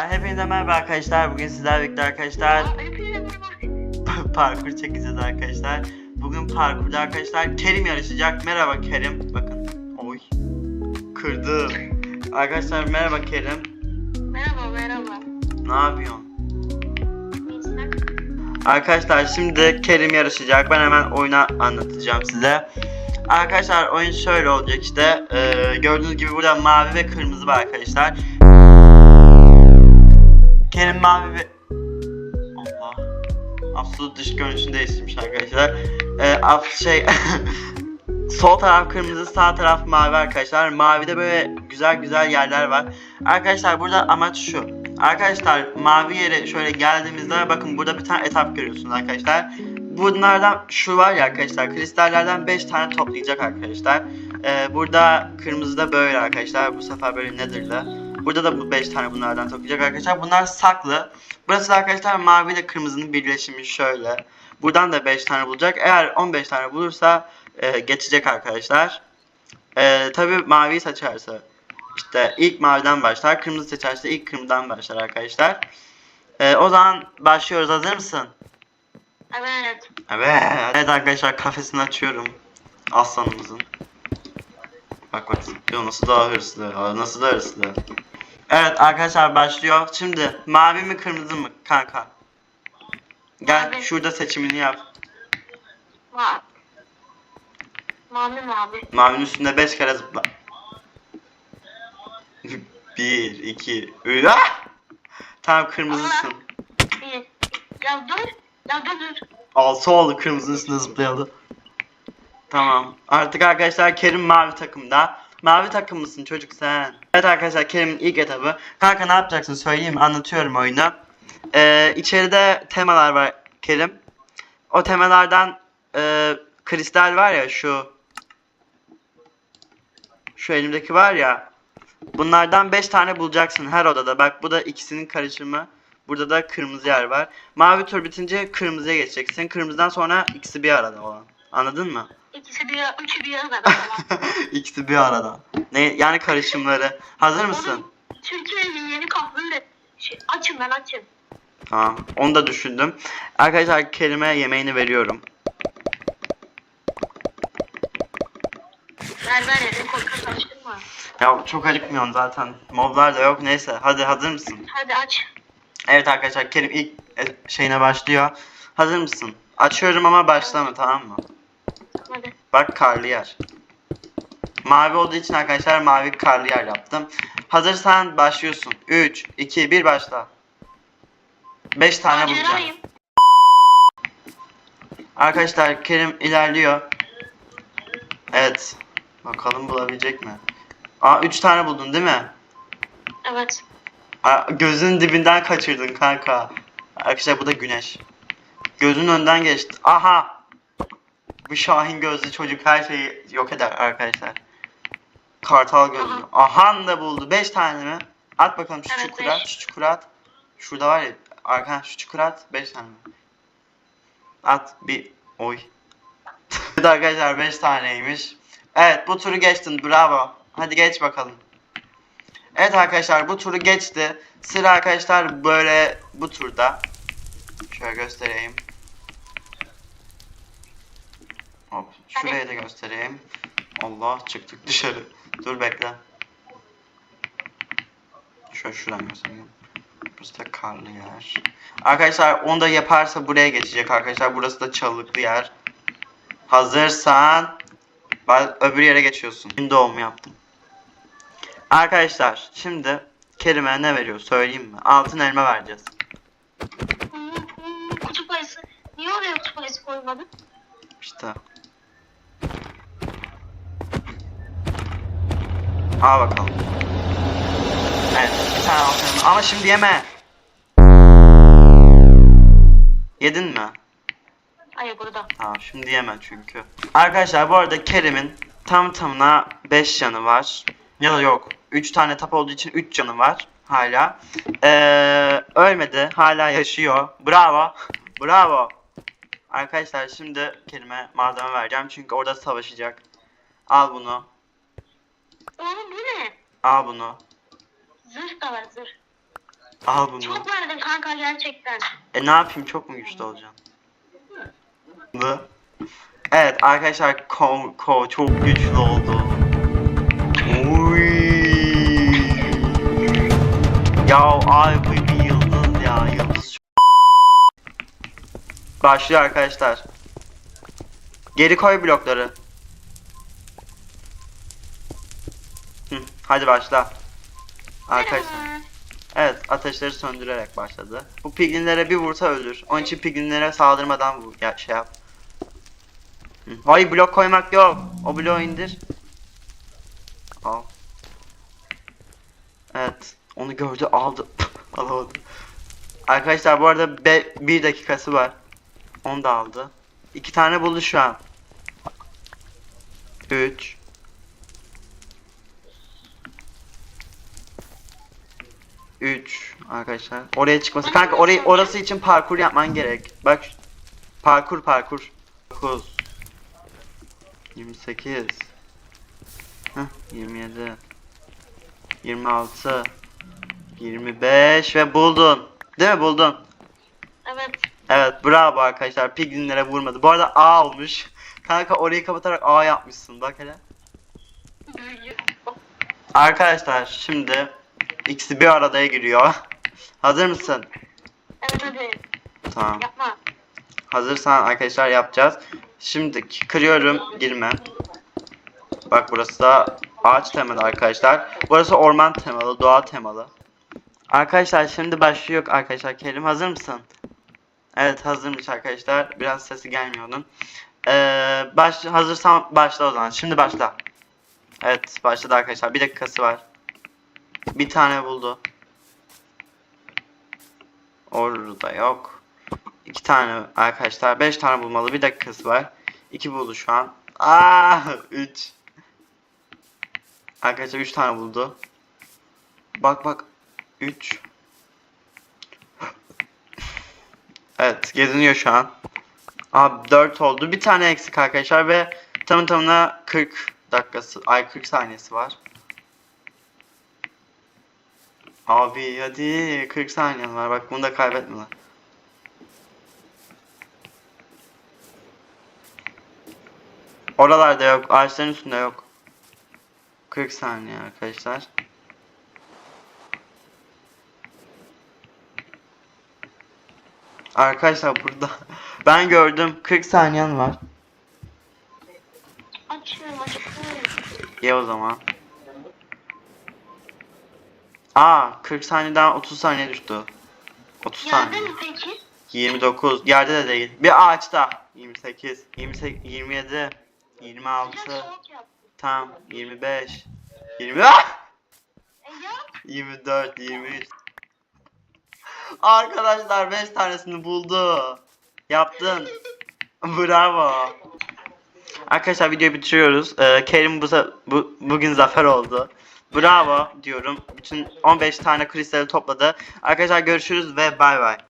Hepinize merhaba arkadaşlar. Bugün sizlerle birlikte arkadaşlar parkur çekeceğiz arkadaşlar. Bugün parkurda arkadaşlar Kerim yarışacak. Merhaba Kerim. Bakın. Oy. Kırdım. Arkadaşlar merhaba Kerim. Merhaba merhaba. Ne yapıyorsun? Arkadaşlar şimdi Kerim yarışacak. Ben hemen oyuna anlatacağım size. Arkadaşlar oyun şöyle olacak işte. Ee, gördüğünüz gibi burada mavi ve kırmızı var arkadaşlar. Kerim mavi ve... Allah. Absolut dış görünüşünü değiştirmiş arkadaşlar. Ee, af şey... Sol taraf kırmızı, sağ taraf mavi arkadaşlar. Mavide böyle güzel güzel yerler var. Arkadaşlar burada amaç şu. Arkadaşlar mavi yere şöyle geldiğimizde bakın burada bir tane etap görüyorsunuz arkadaşlar. Bunlardan şu var ya arkadaşlar kristallerden 5 tane toplayacak arkadaşlar. Ee, burada kırmızıda böyle arkadaşlar. Bu sefer böyle nether'lı. Burada da bu 5 tane bunlardan toplayacak arkadaşlar. Bunlar saklı. Burası da arkadaşlar mavi ile kırmızının birleşimi şöyle. Buradan da 5 tane bulacak. Eğer 15 tane bulursa e, geçecek arkadaşlar. E, Tabi maviyi seçerse işte ilk maviden başlar. Kırmızı seçerse ilk kırmızıdan başlar arkadaşlar. E, o zaman başlıyoruz. Hazır mısın? Evet. Evet. Evet arkadaşlar kafesini açıyorum. Aslanımızın. Bak bak. Yo, nasıl daha hırslı. Nasıl da hırslı. Evet arkadaşlar başlıyor. Şimdi mavi mi kırmızı mı kanka? Gel Mavi. şurada seçimini yap. Ma mavi mavi. Mavinin üstünde 5 kere zıpla. 1, 2, 3. Ah! Tamam kırmızısın. Bir. Ya dur. Ya dur dur. 6 oldu kırmızının üstünde zıplayalı. Tamam. Artık arkadaşlar Kerim mavi takımda. Mavi takım mısın çocuk sen? Evet arkadaşlar Kerim'in ilk etabı. Kanka ne yapacaksın söyleyeyim anlatıyorum oyunu. Ee, içeride temalar var Kerim. O temalardan e, kristal var ya şu şu elimdeki var ya bunlardan 5 tane bulacaksın her odada. Bak bu da ikisinin karışımı. Burada da kırmızı yer var. Mavi tur bitince kırmızıya geçeceksin. Kırmızıdan sonra ikisi bir arada olan. Anladın mı? İkisi bir üçü bir arada. Tamam. ikisi bir arada. Ne yani karışımları. Hazır mısın? Türkiye'nin yeni kapları şey, açım ben açım. Tamam. Onu da düşündüm. Arkadaşlar kelime yemeğini veriyorum. Ver ver elini korkak açtırma. Ya çok acıkmıyorsun zaten. Moblar da yok. Neyse. Hadi hazır mısın? Hadi aç. Evet arkadaşlar Kerim ilk şeyine başlıyor. Hazır mısın? Açıyorum ama başlama tamam mı? Bak karlı yer. Mavi olduğu için arkadaşlar mavi karlı yer yaptım. Hazırsan başlıyorsun. 3, 2, 1 başla. 5 tane bulacağım. Arkadaşlar Kerim ilerliyor. Evet. Bakalım bulabilecek mi? Aa 3 tane buldun değil mi? Evet. Aa, gözünün dibinden kaçırdın kanka. Arkadaşlar bu da güneş. Gözünün önden geçti. Aha. Bu Şahin gözlü çocuk her şeyi yok eder arkadaşlar. Kartal gözlü. Aha da buldu. 5 tane mi? At bakalım şu Evet, çukura. beş. Şu çukura at. Şurada var ya. Arkan şu çukura at. 5 tane mi? At bir. Oy. Evet arkadaşlar 5 taneymiş. Evet bu turu geçtin. Bravo. Hadi geç bakalım. Evet arkadaşlar bu turu geçti. Sıra arkadaşlar böyle bu turda. Şöyle göstereyim. Şuraya da göstereyim. Allah çıktık dışarı. Dur bekle. Şöyle şuradan göstereyim. Burası da karlı yer. Arkadaşlar onu da yaparsa buraya geçecek arkadaşlar. Burası da çalılıklı yer. Hazırsan öbür yere geçiyorsun. Gün doğumu yaptım. Arkadaşlar şimdi Kerim'e ne veriyor söyleyeyim mi? Altın elma vereceğiz. Kutup ayısı. Niye oraya kutup ayısı koymadın? İşte. Al bakalım. Evet bir tane altın. Ama şimdi yeme. Yedin mi? Hayır burada. Tamam şimdi yeme çünkü. Arkadaşlar bu arada Kerim'in tam tamına 5 canı var. Ya da yok. 3 tane tap olduğu için 3 canı var hala. Ee, ölmedi. Hala yaşıyor. Bravo. Bravo. Arkadaşlar şimdi Kerim'e malzeme vereceğim. Çünkü orada savaşacak. Al bunu. Oğlum bu ne? Al bunu. Zırh da var zırh. Al bunu. Çok verdin kanka gerçekten. E ne yapayım çok mu güçlü olacağım? Evet arkadaşlar ko, ko çok güçlü oldu. Uy. Ya abi bu bir yıldız ya yıldız. Başlıyor arkadaşlar. Geri koy blokları. Hı, hadi başla. Arkadaşlar. Evet, ateşleri söndürerek başladı. Bu piglinlere bir vursa ölür. Onun için piglinlere saldırmadan vur, ya, şey yap. Hı. Hayır blok koymak yok. O bloğu indir. Al. Evet, onu gördü aldı. Alamadı. Arkadaşlar bu arada be, bir dakikası var. Onu da aldı. İki tane buldu şu an. Üç. Üç arkadaşlar. Oraya çıkması. Kanka orayı orası için parkur yapman gerek. Bak parkur parkur. 9 28 Heh, 27 26 25 ve buldun. Değil mi buldun? Evet. Evet bravo arkadaşlar. Piglinlere vurmadı. Bu arada A olmuş. Kanka orayı kapatarak A yapmışsın bak hele. Arkadaşlar şimdi ikisi bir aradaya giriyor. Hazır mısın? Evet hadi. Tamam. Yapma. Hazırsan arkadaşlar yapacağız. Şimdi kırıyorum girme. Bak burası da ağaç temalı arkadaşlar. Burası orman temalı, doğa temalı. Arkadaşlar şimdi başlıyor arkadaşlar. Kerim hazır mısın? Evet hazırmış arkadaşlar. Biraz sesi gelmiyor onun. Ee, baş, hazırsan başla o zaman. Şimdi başla. Evet başladı arkadaşlar. Bir dakikası var. Bir tane buldu. Orada yok. İki tane arkadaşlar. Beş tane bulmalı. Bir dakikası var. İki buldu şu an. Aa, üç. Arkadaşlar üç tane buldu. Bak bak. Üç. Evet geziniyor şu an. Abi 4 oldu. Bir tane eksik arkadaşlar ve tamı tamına 40 dakikası, ay 40 saniyesi var. Abi hadi 40 saniyen var. Bak bunu da kaybetme lan. Oralarda yok. Ağaçların üstünde yok. 40 saniye arkadaşlar. Arkadaşlar burada ben gördüm 40 saniyen var. Açıyorum açıyorum. Ye o zaman. Aa 40 saniyeden 30 saniye düştü. 30 Yerde saniye. mi peki? 29. Yerde de değil. Bir ağaçta. 28. 28 27. 26. Sıcak soğuk yap. Tam 25. 20. Ah! E yap. 24, 23. Arkadaşlar 5 tanesini buldu. Yaptın. Bravo. Arkadaşlar videoyu bitiriyoruz. Ee, Kerim bu, bu bugün zafer oldu. Bravo diyorum. Bütün 15 tane kristali topladı. Arkadaşlar görüşürüz ve bay bay.